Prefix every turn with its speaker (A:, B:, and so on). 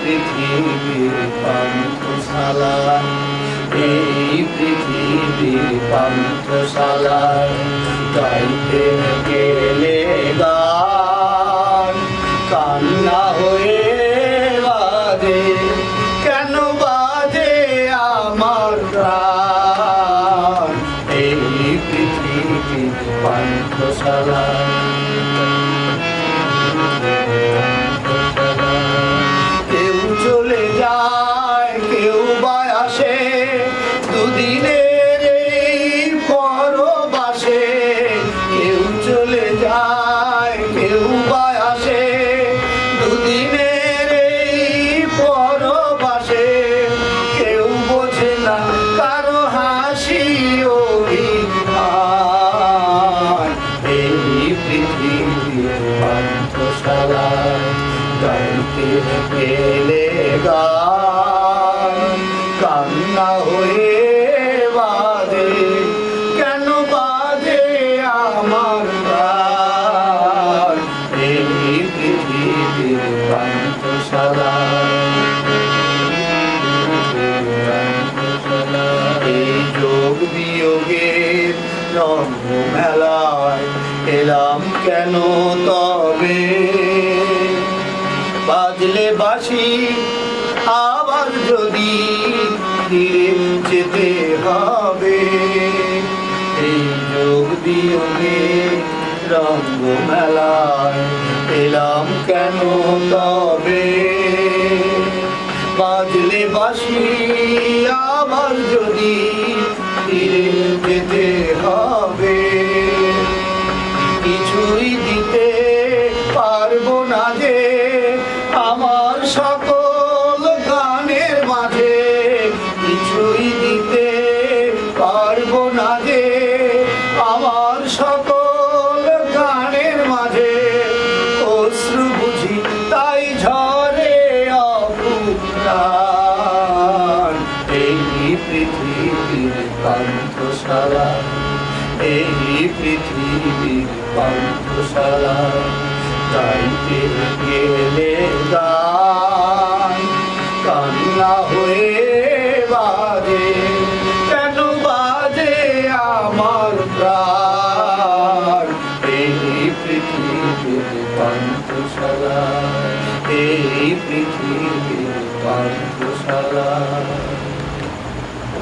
A: পৃথিবীর পান্থশালা, এই পৃথিবীর পান্থশালায় গাইতে গেলে গান, কান্না হয়ে বাজে, কেন বাজে আমার প্রাণ? এই পৃথিবীর পান্থশালায় এই পৃথিবীর পান্থশালায় গাইতে গেলে গান কান্না হয়ে বাজে, কেন বাজে আমার প্রাণ? এই পৃথিবীর পান্থশালায় এই যোগ বিয়োগের রঙ্গ মেলায় এলাম কেন তবে? বাজলে বাসি আবার যদি ফিরে যেতে হবে। এই যোগ বিয়োগে রঙ্গ মেলায় এলাম কেন তবে? বাজলে বাসি পারব না যে আমার সকল গানের মাঝে। অশ্রু বুঝি তাই ঝরে অপুরাণ এই পৃথিবীর পান্থশালা এই পৃথিবীর পান্থশালা গাইতে গেলে হয়ে রাধে